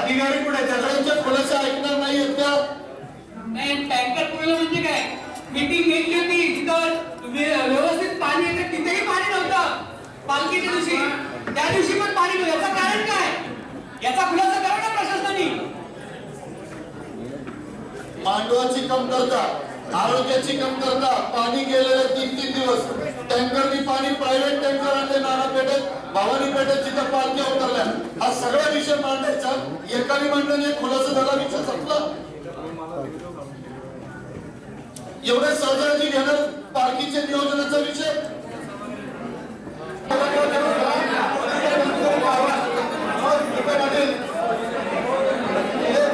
अधिकारी कुठे? सगळ्यांचे खुलासे ऐकणार नाही नाही टँकर पुरलं म्हणजे काय? मीटिंग घेतली होती तिथं व्यवस्थित पाणी येतं. तिथेही पाणी नव्हतं. पालखीच्या दिवशी. त्या दिवशी पण पाणी नव्हतं. याचं कारण काय? याचा खुलासा करा ना प्रशासनाने. मांडवाची कमतरता आरोग्याची कमतरता पाणी गेलेले तीन तीन दिवस. टँकरनी पाणी प्रायव्हेट टँकर आणले भवानी पेठेत जिथं पालख्या उतरल्या. हा सगळा विषय मांडायचा. एकाने मांडून खुलासा झाला विषय संपला. एवढे सहजाजी घेणार पालखीच्या नियोजनाचा विषय?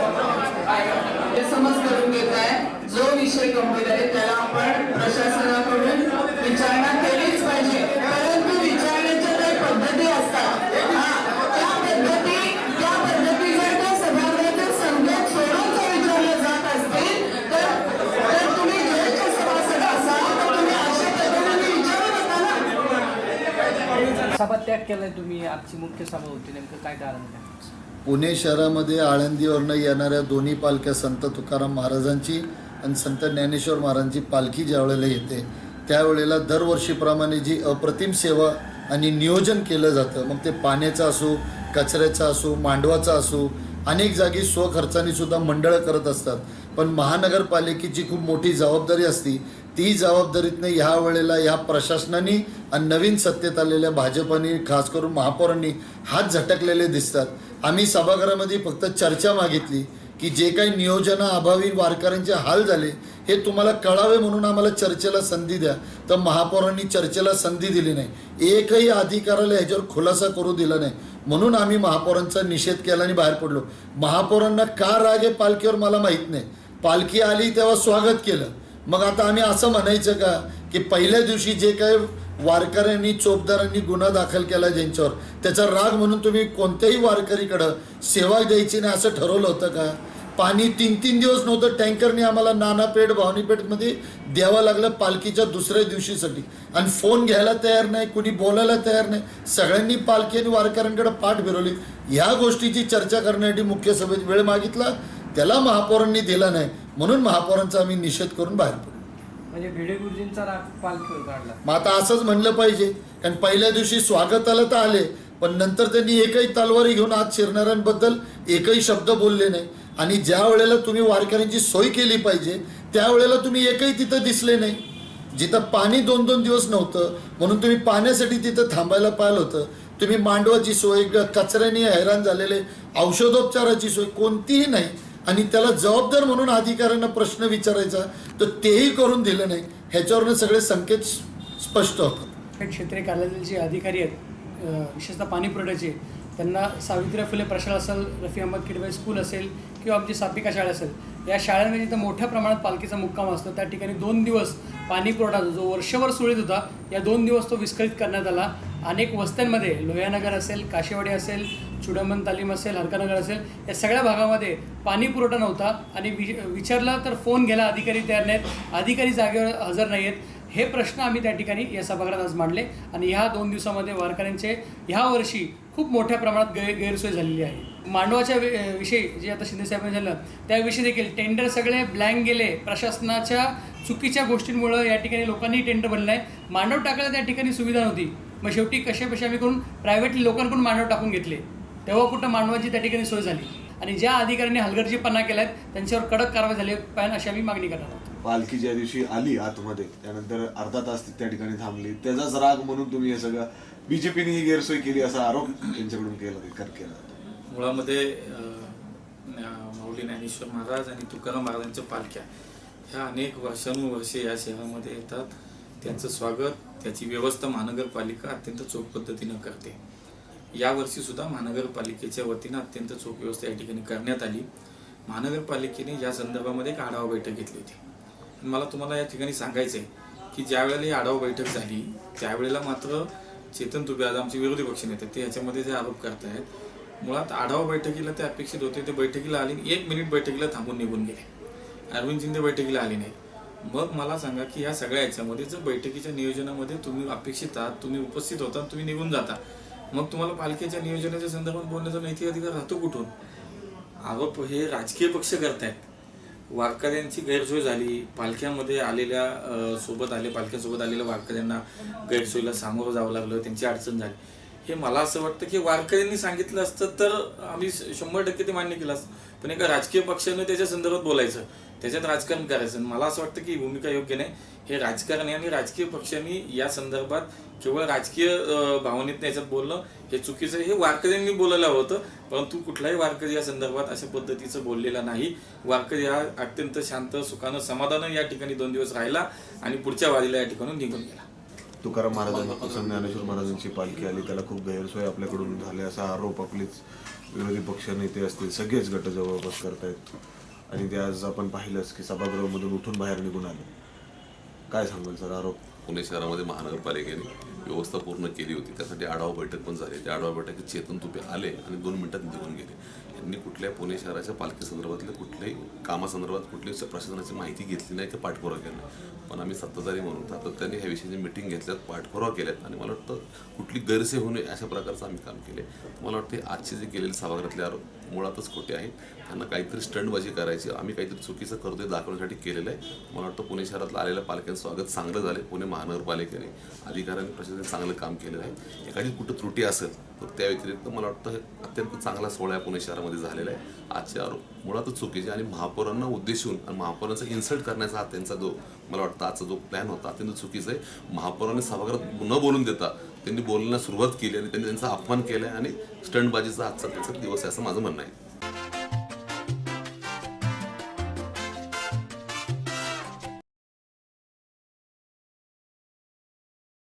हे समज करून घेत आहे. जो विषय गंभीर आहे त्याला आपण प्रशासनाकडून विचारणा केली पाहिजे परंतु विचारण्याच्या काही पद्धती असतात हा, त्या पद्धती त्या पद्धती जर त्या सभागृहाच्या संख्येत सोडून जर विचारल्या जात असतील तर तर तुम्ही ज्येष्ठ सभासद असाल तर तुम्ही अशा पद्धतीने विचारू नका कॅट केलाय तुम्ही आजची मुख्य सभा होती. नेमकं काय कारण काय पुणे शहरामध्ये आळंदीवरनं येणाऱ्या दोन्ही पालख्या संत तुकाराम महाराजांची आणि संत ज्ञानेश्वर महाराजांची पालखी ज्यावेळेला येते त्यावेळेला दरवर्षीप्रमाणे जी अप्रतिम सेवा आणि नियोजन केलं जातं मग ते पाण्याचं असो कचऱ्याचं असो मांडवाचं असो अनेक जागी स्वखर्चाने सुद्धा मंडळं करत असतात. पण महानगरपालिकेची खूप मोठी जबाबदारी असती ती जबाबदारीतनं ह्या वेळेला ह्या प्रशासनाने आणि नवीन सत्तेत आलेल्या भाजपाने खास करून महापौरांनी हात झटकलेले दिसतात. आम्ही सभागृहामध्ये फक्त चर्चा मागितली की जे काही नियोजनाअभावी वारकऱ्यांचे हाल झाले हे तुम्हाला कळावे म्हणून आम्हाला चर्चेला संधी द्या. तर महापौरांनी चर्चेला संधी दिली नाही. एकही अधिकाराला ह्याच्यावर खुलासा करू दिला नाही. म्हणून आम्ही महापौरांचा निषेध केला आणि बाहेर पडलो. महापौरांना का राग आहे पालखीवर मला माहीत नाही. पालखी आली तेव्हा स्वागत केलं. मग आता आम्ही असं म्हणायचं का की पहिल्या दिवशी जे काही वारकऱ्यांनी चोपदारांनी गुन्हा दाखल केला ज्यांच्यावर त्याचा राग म्हणून तुम्ही कोणत्याही वारकरीकडं सेवा द्यायची नाही असं ठरवलं होतं का? पाणी तीन तीन दिवस नव्हतं टँकरने आम्हाला नानापेठ भावनीपेठमध्ये द्यावं लागलं पालखीच्या दुसऱ्या दिवशीसाठी. आणि फोन घ्यायला तयार नाही कुणी बोलायला तयार नाही सगळ्यांनी पालखी आणि वारकऱ्यांकडे पाठ फिरवली. ह्या गोष्टीची चर्चा करण्यासाठी मुख्य सभेत वेळ मागितला त्याला महापौरांनी दिला नाही. म्हणून महापौरांचा आम्ही निषेध करून बाहेर पडलो म्हणजे भिडे गुरुजींचा राग पालखीवर काढला. मग आता असंच म्हणलं पाहिजे. कारण पहिल्या दिवशी स्वागताला तर आले पण नंतर त्यांनी एकही तलवारी घेऊन आत शिरणाऱ्यांबद्दल एकही शब्द बोलले नाही. आणि ज्या वेळेला तुम्ही वारकऱ्यांची सोय केली पाहिजे त्यावेळेला तुम्ही एकही तिथं दिसले नाही. जिथं पाणी दोन दोन दिवस नव्हतं म्हणून तुम्ही पाण्यासाठी तिथं थांबायला पाहिलं होतं. तुम्ही मांडवाची सोय कचऱ्याने हैराण झालेले औषधोपचाराची सोय कोणतीही नाही. आणि त्याला जबाबदार म्हणून अधिकाऱ्यांना प्रश्न विचारायचा तर तेही करून दिलं नाही. ह्याच्यावरनं सगळे संकेत स्पष्ट होतात. हे क्षेत्रीय जे अधिकारी आहेत विशेषतः पाणी पुरवठ्याचे त्यांना सावित्रीबाई फुले प्रशाला असेल रफी अहमद किडबाई स्कूल असेल किंवा आमची सापिका शाळा असेल या शाळांमध्ये जिथं मोठ्या प्रमाणात पालखीचा मुक्काम असतो. त्या ठिकाणी दोन दिवस पाणी पुरवठा जो वर्षभर सुरळीत होता या दोन दिवस तो विस्कळीत करण्यात आला. अनेक वस्त्यांमध्ये लोह्यानगर असेल काशेवाडी असेल चुडंबन तालीम असेल हरकानगर असेल या सगळ्या भागामध्ये पाणी पुरवठा नव्हता आणि वि विचारला तर फोन घ्यायला अधिकारी तयार नाहीत अधिकारी जागेवर हजर नाही आहेत हे प्रश्न आम्ही त्या ठिकाणी या सभागृहात आज मांडले आणि ह्या दोन दिवसामध्ये वारकऱ्यांचे ह्या वर्षी खूप मोठ्या प्रमाणात गै गैरसोय झालेली आहे. मांडवाच्या विषयी जे आता शिंदे साहेबांनी झालं त्याविषयी देखील टेंडर सगळे ब्लँक गेले. प्रशासनाच्या चुकीच्या गोष्टींमुळं या ठिकाणी लोकांनी टेंडर भरलं आहे मांडव टाकायला त्या ठिकाणी सुविधा नव्हती. मग शेवटी कशा कशा आम्ही करून प्रायव्हेटली लोकांकडून मांडव टाकून घेतले. तेव्हा कुठं मांडवाची त्या ठिकाणी सोय झाली. आणि ज्या अधिकाऱ्यांनी हलगर्जीपणा केलाय त्यांच्यावर कडक कारवाई झाली पाहिजे अशी आम्ही मागणी करणार आहोत. पालखी ज्या दिवशी आली आतमध्ये त्यानंतर अर्धा तास ती त्या ठिकाणी थांबली. त्याचाच राग म्हणून तुम्ही हे सगळं बीजेपीने ही गैरसोय केली असा आरोप त्यांच्याकडून केला कर केला जातो. मुळामध्ये माऊली ज्ञानेश्वर महाराज आणि तुकाराम महाराजांच्या पालख्या ह्या अनेक वर्षानुवर्षे या शहरामध्ये येतात. त्यांचं स्वागत त्याची व्यवस्था महानगरपालिका अत्यंत चोख पद्धतीनं करते. यावर्षी सुद्धा महानगरपालिकेच्या वतीनं अत्यंत चोख व्यवस्था या ठिकाणी करण्यात आली. महानगरपालिकेने या संदर्भामध्ये एक आढावा बैठक घेतली होती. मला तुम्हाला या ठिकाणी सांगायचं आहे की ज्या वेळेला ही आढावा बैठक झाली त्यावेळेला मात्र चेतन तुबे आज आमचे विरोधी पक्ष नेते ते ह्याच्यामध्ये जे आरोप करतायत मुळात आढावा बैठकीला ते अपेक्षित होते. ते बैठकीला आले आणि एक मिनिट बैठकीला थांबून निघून गेले. अरविंद शिंदे बैठकीला आले नाही मग मला सांगा की या सगळ्या याच्यामध्ये जर बैठकीच्या नियोजनामध्ये तुम्ही अपेक्षित आहात तुम्ही उपस्थित होता तुम्ही निघून जाता. मग तुम्हाला पालखीच्या नियोजनाच्या संदर्भात बोलण्याचा नैतिक अधिकार राहतो कुठून? आरोप हे राजकीय पक्ष करतायत. वारकऱ्यांची गैरसोय झाली. पालख्यामध्ये आलेल्या सोबत आले पालख्यासोबत आलेल्या वारकऱ्यांना गैरसोयीला सामोरं जावं लागलं त्यांची अडचण झाली. हे मला असं वाटतं की वारकऱ्यांनी सांगितलं असतं तर आम्ही शंभर टक्के ते मान्य केलं असतं. पण एका राजकीय पक्षानं त्याच्या संदर्भात बोलायचं. त्याच्यात राजकारण करायचं. आणि मला असं वाटतं की भूमिका योग्य नाही. हे राजकारणी आणि राजकीय पक्षांनी या संदर्भात केवळ राजकीय भावनेत याच्यात बोलणं हे चुकीचं हे वारकऱ्यांनी बोलायला होतं. परंतु कुठलाही वारकरी या संदर्भात अशा पद्धतीचं बोललेला नाही. वारकरी हा अत्यंत शांत सुखानं समाधानं या ठिकाणी दोन दिवस राहिला आणि पुढच्या वारीला या ठिकाणून निघून गेला. तुकाराम महाराजांची ज्ञानेश्वर महाराजांची पालखी आली. त्याला खूप गैरसोय आपल्याकडून झाले. असा आरोप आपलेच विरोधी पक्ष नेते असतील सगळेच गट जवळपास करतायत. आणि ते आज आपण पाहिलंच की सभागृहामधून उठून बाहेर निघून आले. काय सांगाल सर आरोप? पुणे शहरामध्ये महानगरपालिकेने व्यवस्था पूर्ण केली होती. त्यासाठी आढावा बैठक पण झाली. त्या आढावा बैठकीत चेतन तुपे आले आणि दोन मिनिटात निघून गेले. यांनी कुठल्या पुणे शहराच्या पालखी संदर्भातल्या कुठल्याही कामासंदर्भात कुठलीही प्रशासनाची माहिती घेतली नाही की पाठपुरावा केला नाही. पण आम्ही सत्ताधारी म्हणून सातत्याने ह्या विषयाची मिटिंग घेतल्यात पाठपुरावा केल्यात आणि मला वाटतं कुठली गैरसोय होऊ नये अशा प्रकारचं आम्ही काम केले मला वाटते आजचे जे केलेले सभागृहातले आरोप मुळातच खोटे आहेत. त्यांना काहीतरी स्टंटबाजी करायची आम्ही काहीतरी चुकीचं करतोय दाखवण्यासाठी केलेलं आहे. मला वाटतं पुणे शहरातलं आलेल्या पालख्यांचं स्वागत चांगलं झालं पुणे महानगरपालिकेने अधिकाऱ्यांनी प्रशासनाने चांगलं काम केलेलं आहे. एखादी कुठं त्रुटी असेल तर त्या व्यतिरिक्त मला वाटतं अत्यंत चांगला सोहळा पुणे शहरामध्ये झालेला आहे. आजचे आरोप मुळातच चुकीचे आणि महापौरांना उद्देशून आणि महापौरांचा इन्सल्ट करण्याचा हा त्यांचा जो मला वाटतं आजचा जो प्लॅन होता अत्यंत चुकीचा आहे. महापौरांनी सभागृहात न बोलून देता त्यांनी बोलण्यास सुरुवात केली आणि त्यांनी त्यांचा अपमान केला आणि स्टंटबाजीचा आजचा त्यांचा दिवस आहे असं माझं म्हणणं आहे.